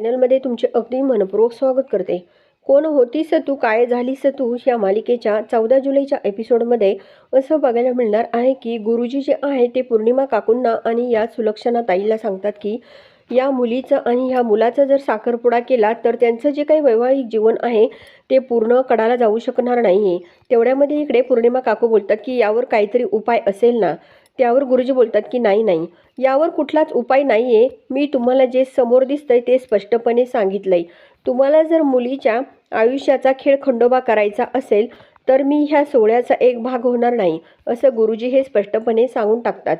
चॅनलमध्ये तुमचे अगदी मनपूर्वक स्वागत करते. कोण होतीस तू? काय झालीस तू? ह्या मालिकेच्या चौदा जुलैच्या एपिसोडमध्ये असं बघायला मिळणार आहे की गुरुजी जे आहे ते पौर्णिमा काकूंना आणि या सुलक्षणा ताईला सांगतात की या मुलीचं आणि ह्या मुलाचा जर साखरपुडा केला तर त्यांचं जे काही वैवाहिक जीवन आहे ते पूर्ण कडाला जाऊ शकणार नाही आहे तेवढ्यामध्ये इकडे पौर्णिमा काकू बोलतात की यावर काहीतरी उपाय असेल ना? त्यावर गुरुजी बोलतात की नाही नाही. यावर कुठलाच उपाय नाही आहे मी तुम्हाला जे समोर दिसतंय ते स्पष्टपणे सांगितलंय. तुम्हाला जर मुलीच्या आयुष्याचा खेळ खंडोबा करायचा असेल तर मी ह्या सोहळ्याचा एक भाग होणार नाही असं गुरुजी हे स्पष्टपणे सांगून टाकतात.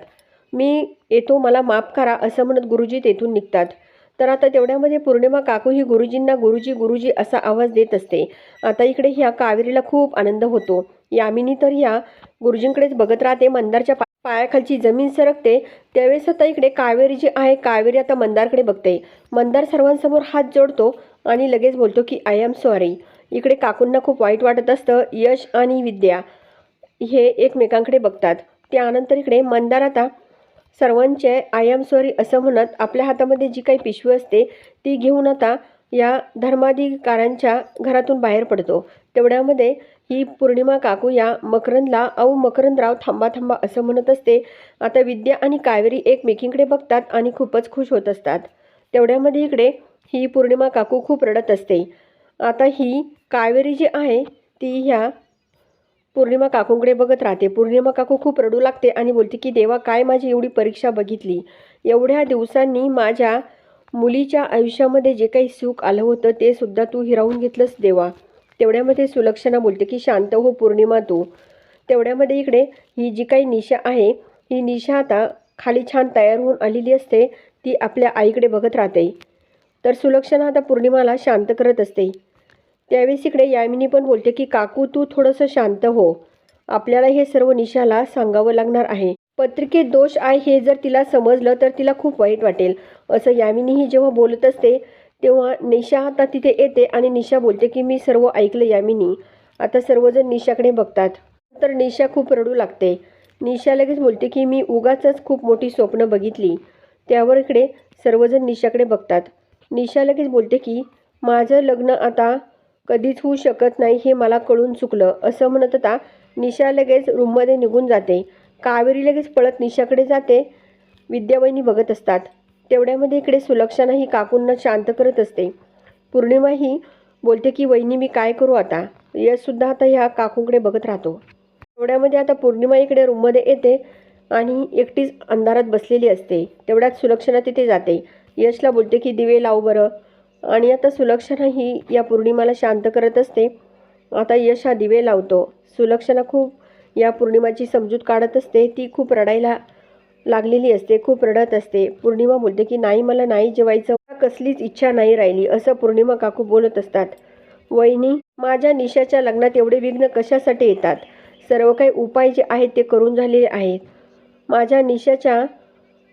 मी येतो मला माफ करा असं म्हणत गुरुजी तेथून निघतात. तर आता तेवढ्यामध्ये पौर्णिमा काकू ही गुरुजींना गुरुजी गुरुजी असा आवाज देत असते. आता इकडे ह्या कावेरीला खूप आनंद होतो. यामिनी तर ह्या गुरुजींकडेच बघत राहते मंदारच्या पा पायाखालची जमीन सरकते त्यावेळेस आता इकडे कावेरी जी आहे कावेरी आता मंदारकडे बघते. मंदार सर्वांसमोर हात जोडतो आणि लगेच बोलतो की आय एम सॉरी इकडे काकूंना खूप वाईट वाटत असतं यश आणि विद्या हे एकमेकांकडे बघतात. त्यानंतर इकडे मंदार आता सर्वांचे आय एम सॉरी असं म्हणत आपल्या हातामध्ये जी काही पिशवी असते ती घेऊन आता या धर्माधिकाऱ्यांच्या घरातून बाहेर पडतो. तेवढ्यामध्ये ही पौर्णिमा काकू या मकरंदला औ मकरंदराव थांबा थांबा असं म्हणत असते. आता विद्या आणि कावेरी एकमेकींकडे बघतात आणि खूपच खुश होत असतात. तेवढ्यामध्ये इकडे ही पौर्णिमा काकू खूप रडत असते. आता ही कावेरी जी आहे ती ह्या पौर्णिमा काकूंकडे बघत राहते. पौर्णिमा काकू खूप रडू लागते आणि बोलते की देवा काय माझी एवढी परीक्षा बघितली? एवढ्या दिवसांनी माझ्या मुलीच्या आयुष्यामध्ये जे काही सुख आलं होतं ते सुद्धा तू हिरावून घेतलंस देवा. तेवढ्यामध्ये सुलक्षणा बोलते की शांत हो पौर्णिमा तू. तेवढ्यामध्ये इकडे ही जी काही निशा आहे ही निशा आता खाली छान तयार होऊन आलेली असते ती आपल्या आईकडे बघत राहते. तर सुलक्षणा आता पौर्णिमाला शांत करत असते. त्यावेळेस इकडे यामिनी पण बोलते की काकू तू थोडंसं शांत हो. आपल्याला हे सर्व निशाला सांगावं लागणार आहे. पत्रिकेत दोष आहे हे जर तिला समजलं तर तिला खूप वाईट वाटेल. असं यामिनीही जेव्हा बोलत असते तेव्हा निशा आता तिथे येते आणि निशा बोलते की मी सर्व ऐकलं यामिनी. आता सर्वजण निशाकडे बघतात. तर निशा खूप रडू लागते. निशा लगेच बोलते की मी उगाच खूप मोठी स्वप्न बघितली. त्यावर इकडे सर्वजण निशाकडे बघतात. निशा लगेच बोलते की माझं लग्न आता कधीच होऊ शकत नाही हे मला कळून चुकलं. असं म्हणत आता निशा लगेच रूममध्ये निघून जाते. कावेरी लगेच पळत निशाकडे जाते. विद्यावहिनी बघत असतात. तेवढ्यामध्ये इकडे सुलक्षणा ही काकूंना शांत करत असते. पौर्णिमा ही बोलते की वहिनी मी काय करू आता? यशसुद्धा आता ह्या काकूंकडे बघत राहतो. तेवढ्यामध्ये आता पौर्णिमा इकडे रूममध्ये येते आणि एकटीच अंधारात बसलेली असते. तेवढ्यात सुलक्षणा तिथे जाते. यशला बोलते की दिवे लाव बरं. आणि आता सुलक्षणा ही या पौर्णिमाला शांत करत असते. आता यश हा दिवे लावतो. सुलक्षणा खूप या पौर्णिमाची समजूत काढत असते. ती खूप रडायला लागलेली असते खूप रडत असते. पौर्णिमा बोलते की नाही मला नाही जेवायचं. कसलीच इच्छा नाही राहिली असं पौर्णिमा काकू बोलत असतात. वहिनी माझ्या निशाच्या लग्नात एवढे विघ्न कशासाठी येतात? सर्व काही उपाय जे आहेत ते करून झालेले आहेत. माझ्या निशाच्या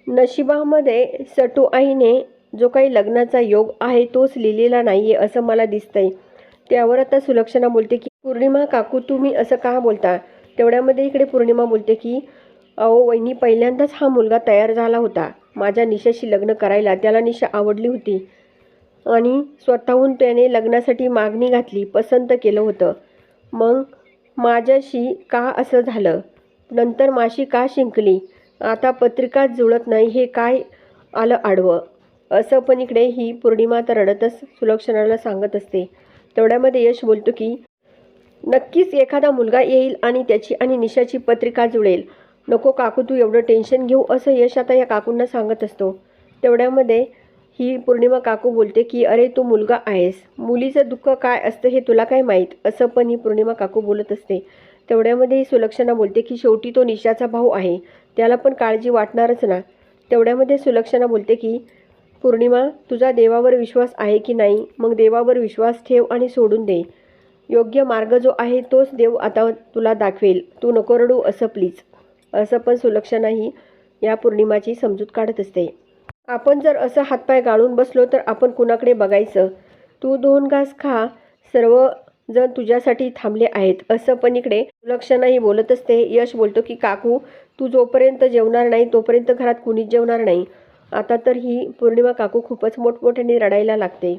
नशिबामध्ये सटू आईने जो काही लग्नाचा योग आहे तोच लिहिलेला नाही आहे असं मला दिसतंय. त्यावर आता सुलक्षणा बोलते की पौर्णिमा काकू तुम्ही असं का बोलता? तेवढ्यामध्ये इकडे पौर्णिमा बोलते की अहो वहिनी पहिल्यांदाच हा मुलगा तयार झाला होता. माझ्या निशाशी लग्न करायला त्याला निशा आवडली होती. आणि स्वतःहून त्याने लग्नासाठी मागणी घातली पसंत केलं होतं. मग माझ्याशी का असं झालं? नंतर माशी का शिंकली? आता पत्रिकाच जुळत नाही हे काय आलं आडवं? असं पण इकडे ही पौर्णिमा तर रडतच सुलक्षणाला सांगत असते. तेवढ्यामध्ये यश बोलतो की नक्कीच एखादा मुलगा येईल आणि त्याची आणि निशाची पत्रिका जुळेल. नको काकू तू एवढं टेन्शन घेऊ असं यश आता या काकूंना सांगत असतो. तेवढ्यामध्ये ही पौर्णिमा काकू बोलते की अरे तू मुलगा आहेस. मुलीचं दुःख काय असतं हे तुला काय माहीत? असं पण ही पौर्णिमा काकू बोलत असते. तेवढ्यामध्ये ही सुलक्षणा बोलते की शेवटी तो निशाचा भाऊ आहे. त्याला पण काळजी वाटणारच ना. तेवढ्यामध्ये सुलक्षणा बोलते की पौर्णिमा तुझा देवावर विश्वास आहे की नाही? मग देवावर विश्वास ठेव आणि सोडून दे. योग्य मार्ग जो आहे तोच देव आता तुला दाखवेल. तू नको रडू असं प्लीज. असं पण सुलक्षणाही या पौर्णिमाची समजूत काढत असते. आपण जर असं हातपाय गाळून बसलो तर आपण कुणाकडे बघायचं? तू दोन घास खा सर्व जण तुझ्यासाठी थांबले आहेत. असं पण इकडे सुलक्षणाही बोलत असते. यश बोलतो की काकू तू जोपर्यंत जेवणार नाही तोपर्यंत घरात कुणीच जेवणार नाही. आता तर ही पौर्णिमा काकू खूपच मोठमोठ्याने रडायला लागते.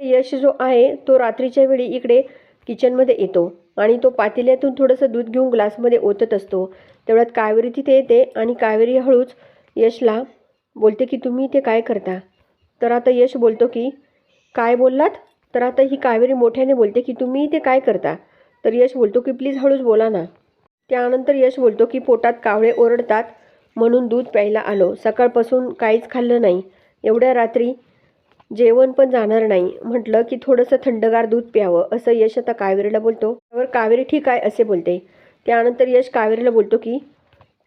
यश जो आहे तो रात्रीच्या वेळी इकडे किचनमध्ये येतो. आणि तो पातेल्यातून थोडंसं दूध घेऊन ग्लासमध्ये ओतत असतो. तेवढ्यात कावेरी तिथे येते आणि कावेरी हळूच यशला बोलते की तुम्ही इथे काय करता? तर आता यश बोलतो की काय बोललात? तर आता ही कावेरी मोठ्याने बोलते की तुम्ही इथे काय करता? तर यश बोलतो की प्लीज हळूच बोला ना. त्यानंतर यश बोलतो की पोटात कावळे ओरडतात म्हणून दूध प्यायला आलो. सकाळपासून काहीच खाल्लं नाही. एवढ्या रात्री जेवण पण जाणार नाही. म्हटलं की थोडंसं थंडगार दूध प्यावं. असं यश आता कावेरीला बोलतो. त्यावर कावेरी ठीक आहे असे बोलते. त्यानंतर यश कावेरीला बोलतो की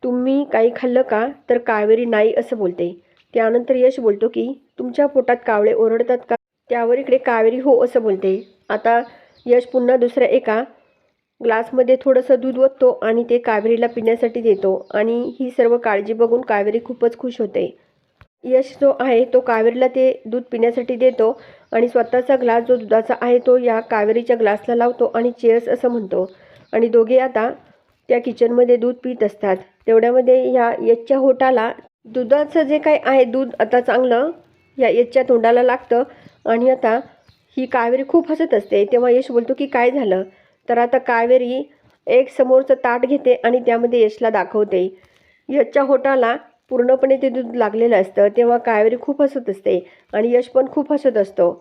तुम्ही काही खाल्लं का? तर कावेरी नाही असं बोलते. त्यानंतर यश बोलतो की तुमच्या पोटात कावळे ओरडतात का? त्यावर इकडे कावेरी हो असं बोलते. आता यश पुन्हा दुसऱ्या एका ग्लासमध्ये थोडंसं दूध ओततो आणि ते कावेरीला पिण्यासाठी देतो. आणि ही सर्व काळजी बघून कावेरी खूपच खुश होते. यश जो आहे तो कावेरीला ते दूध पिण्यासाठी देतो आणि स्वतःचा ग्लास जो दुधाचा आहे तो या कावेरीच्या ग्लासला लावतो आणि चेअर्स असं म्हणतो. आणि दोघे आता त्या किचनमध्ये दूध पित असतात. तेवढ्यामध्ये या यशच्या होटाला दुधाचं जे काही आहे दूध आता चांगलं या यशच्या तोंडाला लागतं. आणि आता ही कावेरी खूप हसत असते. तेव्हा यश बोलतो की काय झालं? तर आता कावेरी एक समोरचं ताट घेते आणि त्यामध्ये यशला दाखवते. यशच्या होटाला पूर्णपणे ते दूध लागलेलं असतं तेव्हा कावेरी खूप हसत असते आणि यश पण खूप हसत असतो.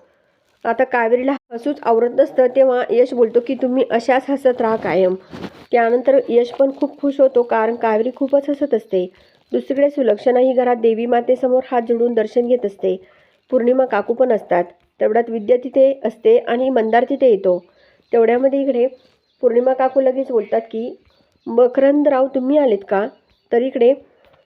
आता कावेरीला हसूच आवरत नसतं तेव्हा यश बोलतो की तुम्ही अशाच हसत राहा कायम. त्यानंतर यश पण खूप खुश होतो कारण कावेरी खूपच हसत असते. दुसरीकडे सुलक्षणा ही घरात देवी मातेसमोर हात जोडून दर्शन घेत असते. पौर्णिमा काकू पण असतात. तेवढ्यात विद्या तिथे असते आणि मंदार तिथे येतो. तेवढ्यामध्ये इकडे पौर्णिमा काकू लगेच बोलतात की मकरंदराव तुम्ही आलेत का? तर इकडे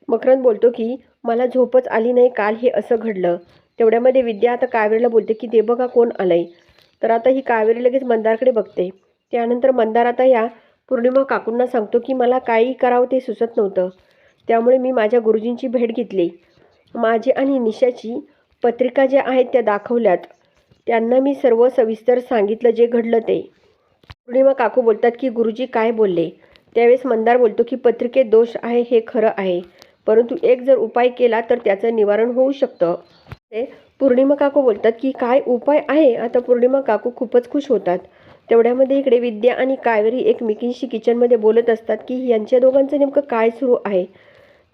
मकरंद बोलतो की मला झोपच आली नाही काल हे असं घडलं. तेवढ्यामध्ये विद्या आता कावेरीला बोलते की दे बघा कोण आलंय तर आता ही कावेरी लगेच मंदारकडे बघते. त्यानंतर मंदार आता या पौर्णिमा काकूंना सांगतो की मला काही करावं ते सुचत नव्हतं. त्यामुळे मी माझ्या गुरुजींची भेट घेतली. माझे आणि निशाची पत्रिका ज्या आहेत त्या दाखवल्यात. त्यांना मी सर्व सविस्तर सांगितलं जे घडलं ते. पौर्णिमा काकू बोलतात की गुरुजी काय बोलले? त्यावेळेस मंदार बोलतो की पत्रिकेत दोष आहे हे खरं आहे. परंतु एक जर उपाय केला तर त्याचं निवारण होऊ शकतं. ते पौर्णिमा काकू बोलतात की काय उपाय आहे? आता पौर्णिमा काकू खूपच खुश होतात. तेवढ्यामध्ये इकडे विद्या आणि कावेरी एकमेकींशी किचनमध्ये बोलत असतात की यांच्या दोघांचं नेमकं काय सुरू आहे?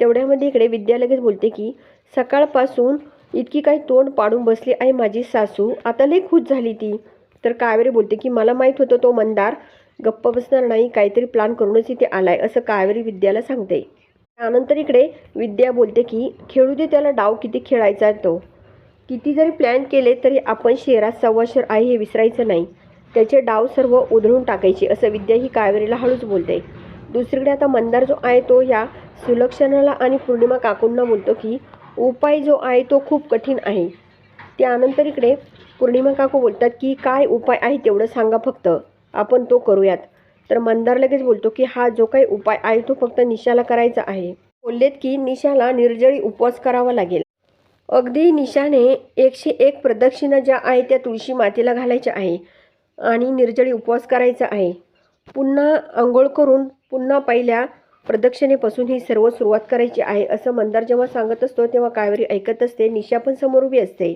तेवढ्यामध्ये इकडे विद्या लगेच बोलते की सकाळपासून इतकी काही तोंड पाडून बसली आहे माझी सासू. आता लई खुश झाली ती. तर कावेरी बोलते की मला माहीत होतं तो मंदार. गप्प बसणार नाही. काहीतरी प्लॅन करूनच इथे आलाय असं कावेरी विद्याला सांगते. त्यानंतर इकडे विद्या बोलते की खेळू दे त्याला डाव किती खेळायचा आहे तो. किती जरी प्लॅन केले तरी आपण शेरात सव्वा शेर आहे हे विसरायचं नाही. त्याचे डाव सर्व उधळून टाकायचे असं विद्या ही कावेरीला हळूच बोलते. दुसरीकडे आता मंदार जो आहे तो या सुलक्षणाला आणि पौर्णिमा काकूंना बोलतो की उपाय जो आहे तो खूप कठीण आहे. त्यानंतर इकडे पौर्णिमा काकू बोलतात की काय उपाय आहे तेवढं सांगा फक्त. आपण तो करूयात. तर मंदार लगेच बोलतो की हा जो काही उपाय आहे तो फक्त निशाला करायचा आहे. बोललेत की निशाला निर्जळी उपवास करावा लागेल. अगदी निशाने एकशे एक प्रदक्षिणा ज्या आहे त्या तुळशी मातेला घालायच्या आहे आणि निर्जळी उपवास करायचा आहे. पुन्हा आंघोळ करून पुन्हा पहिल्या प्रदक्षिणेपासून ही सर्व सुरुवात करायची आहे असं मंदार जेव्हा सांगत असतो तेव्हा कावेरी ऐकत असते निशा पण समोर उभी असते.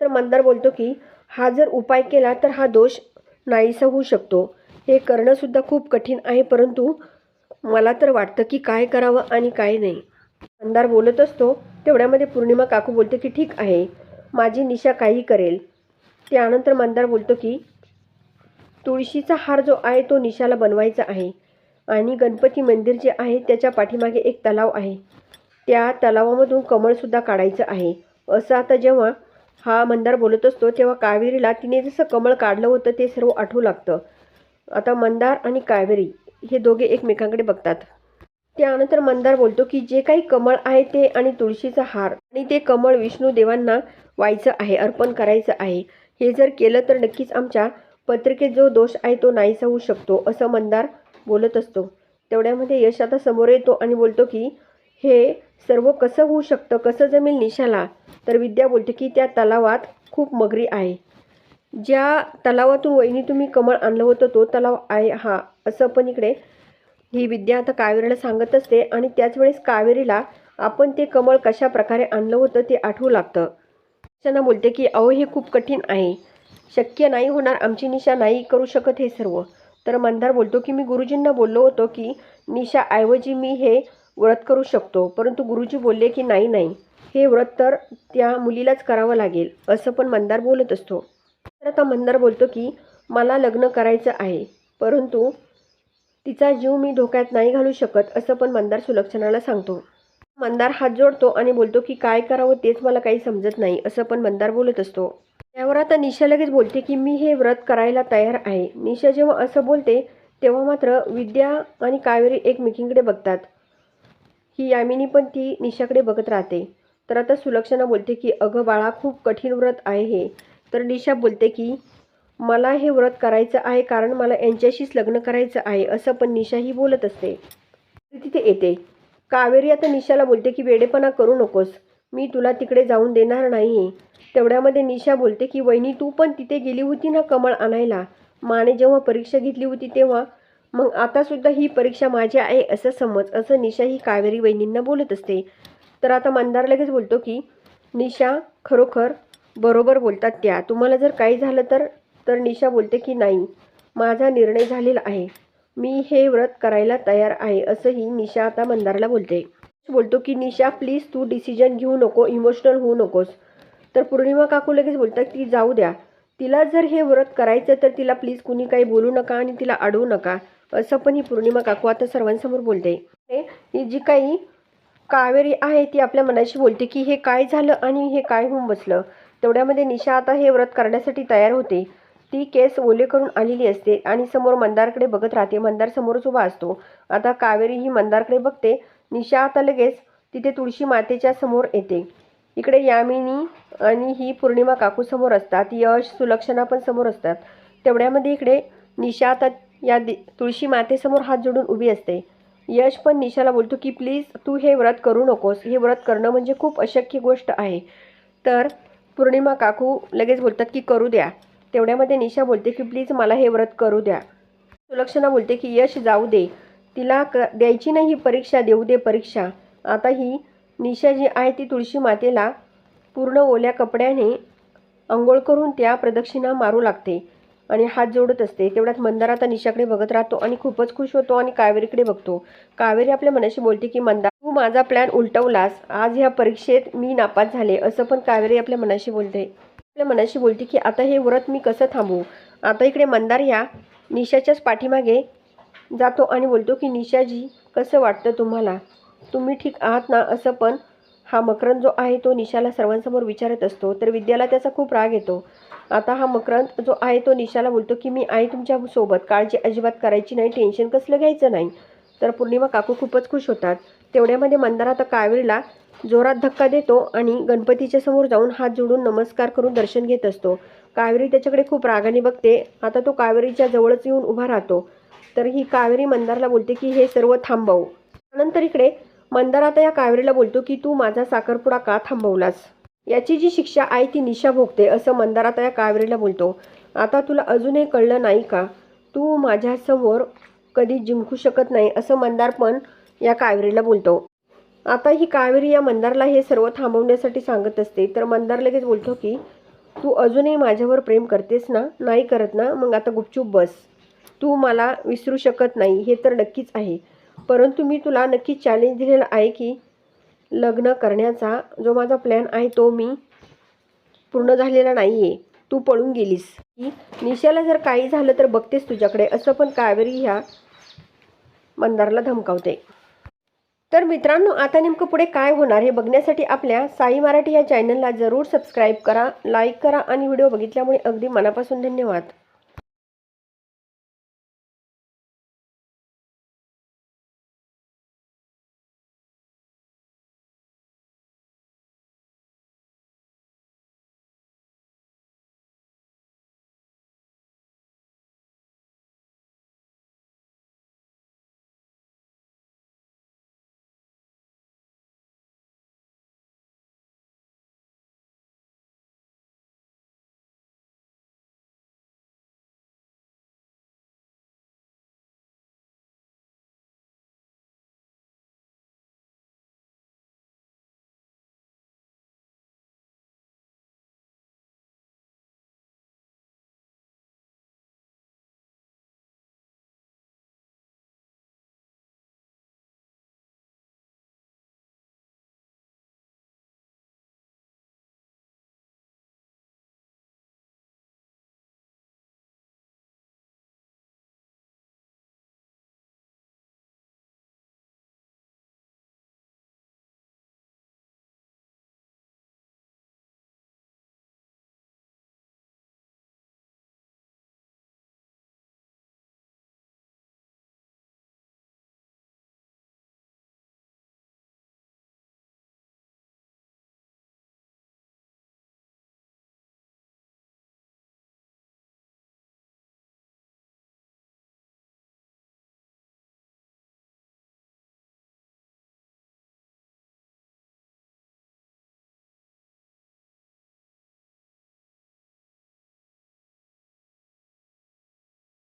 तर मंदार बोलतो की हा जर उपाय केला तर हा दोष नाहीसा होऊ शकतो. हे करणंसुद्धा खूप कठीण आहे परंतु मला तर वाटतं की काय करावं आणि काय नाही. मंदार बोलत असतो तेवढ्यामध्ये पौर्णिमा काकू बोलते की ठीक आहे माझी निशा काही करेल. त्यानंतर मंदार बोलतो की तुळशीचा हार जो आहे तो निशाला बनवायचा आहे आणि गणपती मंदिर जे आहे त्याच्या पाठीमागे एक तलाव आहे. त्या तलावामधून कमळसुद्धा काढायचं आहे. असं आता जेव्हा हा मंदार बोलत असतो तेव्हा कावेरीला तिने जसं कमळ काढलं होतं ते सर्व आठवू लागतं. आता मंदार आणि कावेरी हे दोघे एकमेकांकडे बघतात. त्यानंतर मंदार बोलतो की जे काही कमळ आहे ते आणि तुळशीचा हार आणि ते कमळ विष्णू देवांना व्हायचं आहे अर्पण करायचं आहे. हे जर केलं तर नक्कीच आमच्या पत्रिकेत जो दोष आहे तो नाहीसा होऊ शकतो असं मंदार बोलत असतो. तेवढ्यामध्ये यश आता समोर येतो आणि बोलतो की हे सर्व कसं होऊ शकतं? कसं जमेल निशाला? तर विद्या बोलते की त्या तलावात खूप मगरी आहे. ज्या तलावातून वहिनी तुम्ही कमळ आणलं होतं तो तलाव आहे हा असं पण इकडे ही विद्या आता कावेरीला सांगत असते आणि त्याच वेळेस कावेरीला आपण ते कमळ कशा प्रकारे आणलं होतं ते आठवू लागतं. निशाना बोलते की अहो हे खूप कठीण आहे. शक्य नाही होणार आमची निशा नाही करू शकत हे सर्व. तर मंदार बोलतो की मी गुरुजींना बोललो होतो की निशाऐवजी मी हे व्रत करू शकतो. परंतु गुरुजी बोलले की नाही नाही. हे व्रत तर त्या मुलीलाच करावं लागेल. असं पण मंदार बोलत असतो. तर आता मंदार बोलतो की मला लग्न करायचं आहे परंतु तिचा जीव मी धोक्यात नाही घालू शकत असं पण मंदार सुलक्षणाला सांगतो. मंदार हात जोडतो आणि बोलतो की काय करावं तेच मला काही समजत नाही असं पण मंदार बोलत असतो. त्यावर आता निशा लगेच बोलते की मी हे व्रत करायला तयार आहे. निशा जेव्हा असं बोलते तेव्हा मात्र विद्या आणि कावेरी एकमेकींकडे बघतात. ही यामिनी पण ती निशाकडे बघत राहते. तर आता सुलक्षणा बोलते की अगं बाळा खूप कठीण व्रत आहे हे. तर निशा बोलते की मला हे व्रत करायचं आहे कारण मला यांच्याशीच लग्न करायचं आहे असं पण निशाही बोलत असते. तिथे येते. कावेरी आता निशाला बोलते की वेडेपणा करू नकोस. मी तुला तिकडे जाऊन देणार नाही तेवढ्यामध्ये निशा बोलते की वहिनी तू पण तिथे गेली होती ना कमळ आणायला? माने जेव्हा परीक्षा घेतली होती तेव्हा? मग आतासुद्धा ही परीक्षा माझी आहे असं समज असं निशा ही कावेरी वहिनींना बोलत असते. तर आता मंदार लगेच बोलतो की निशा खरोखर बरोबर बोलतात त्या. तुम्हाला जर काही झालं तर तर निशा बोलते की नाही माझा निर्णय झालेला आहे. मी हे व्रत करायला तयार आहे असंही निशा आता मंदारला बोलते. बोलतो की निशा प्लीज तू डिसिजन घेऊ नको इमोशनल होऊ नकोस. तर पौर्णिमा काकू लगेच बोलतात की जाऊ द्या. तिला जर हे व्रत करायचं तर तिला प्लीज कुणी काही बोलू नका आणि तिला अडवू नका असं पण ही पौर्णिमा काकू आता सर्वांसमोर बोलते. हे- ही जी काही कावेरी आहे ती आपल्या मनाशी बोलते की हे काय झालं आणि हे काय होऊन बसलं? तेवढ्यामध्ये निशा आता हे व्रत करण्यासाठी तयार होते. ती केस ओले करून आलेली असते आणि समोर मंदारकडे बघत राहते. मंदार समोरच उभा असतो. आता कावेरी ही मंदारकडे बघते. निशा आता लगेच तिथे तुळशी मातेच्या समोर येते. इकडे यामिनी आणि ही पौर्णिमा काकू समोर असतात. यश सुलक्षणा पण समोर असतात. तेवढ्यामध्ये इकडे निशा आता या दे तुळशी मातेसमोर हात जोडून उभी असते. यश पण निशाला बोलतो की प्लीज तू हे व्रत करू नकोस. हे व्रत करणं म्हणजे खूप अशक्य गोष्ट आहे. तर पौर्णिमा काकू लगेच बोलतात की करू द्या. तेवढ्यामध्ये निशा बोलते की प्लीज मला हे व्रत करू द्या. सुलक्षणा बोलते की यश जाऊ दे. तिला क द्यायची नाही ही परीक्षा देऊ दे परीक्षा. आता ही निशा जी आहे ती तुळशी मातेला पूर्ण ओल्या कपड्याने आंघोळ करून त्या प्रदक्षिणा मारू लागते. आणि हात जोडत असते. तेवढ्यात मंदार आता निशाकडे बघत राहतो आणि खूपच खुश होतो आणि कावेरीकडे बघतो. कावेरी आपल्या मनाशी बोलते की मंदार तू माझा प्लॅन उलटवलास. आज ह्या परीक्षेत मी नापास झाले. असं पण कावेरी आपल्या मनाशी बोलते. आपल्या मनाशी बोलते की आता हे व्रत मी कसं थांबवू? आता इकडे मंदार ह्या निशाच्याच पाठीमागे जातो आणि बोलतो की निशाजी कसं वाटतं तुम्हाला? तुम्ही ठीक आहात ना? असं पण हा मकरंद जो आहे तो निशाला सर्वांसमोर विचारत असतो. तर विद्याला त्याचा खूप राग येतो. आता हा मकरंद जो आहे तो निशाला बोलतो की मी आहे तुमच्यासोबत काळजी अजिबात करायची नाही टेन्शन कसलं घ्यायचं नाही. तर पौर्णिमा काकू खूपच खुश होतात. तेवढ्यामध्ये मंदार आता कावेरीला जोरात धक्का देतो आणि गणपतीच्या समोर जाऊन हात जोडून नमस्कार करून दर्शन घेत असतो. कावेरी त्याच्याकडे खूप रागाने बघते. आता तो कावेरीच्या जवळच येऊन उभा राहतो. तर ही कावेरी मंदारला बोलते की हे सर्व थांबव. नंतर इकडे मंदार आता या कावेरीला बोलतो की तू माझा साखरपुडा का थांबवलास? याची जी शिक्षा आहे ती निशा भोगते असं मंदार आता या कावेरीला बोलतो. आता तुला अजूनही कळलं नाही का? तू माझ्यासमोर कधी जिंकू शकत नाही असं मंदार पण या कावेरीला बोलतो. आता ही कावेरी या मंदारला हे सर्व थांबवण्यासाठी सांगत असते. तर मंदार लगेच बोलतो की तू अजूनही माझ्यावर प्रेम करतेस ना? नाही करत ना? मग आता गुपचूप बस. तू मला विसरू शकत नाही हे तर नक्कीच आहे. परंतु मी तुला नक्की चॅलेंज दिलेलं आहे की लग्न करण्याचा जो माझा प्लॅन आहे तो मी पूर्ण झालेला नाही आहे तू पळून गेलीस. की निशाला जर काही झालं तर बघतेस तुझ्याकडे. असं पण कावेरी ह्या मंदारला धमकावते. तर मित्रांनो आता नेमकं पुढे काय होणार हे बघण्यासाठी आपल्या साई मराठी या चॅनलला जरूर सबस्क्राईब करा लाईक करा आणि व्हिडिओ बघितल्यामुळे अगदी मनापासून धन्यवाद.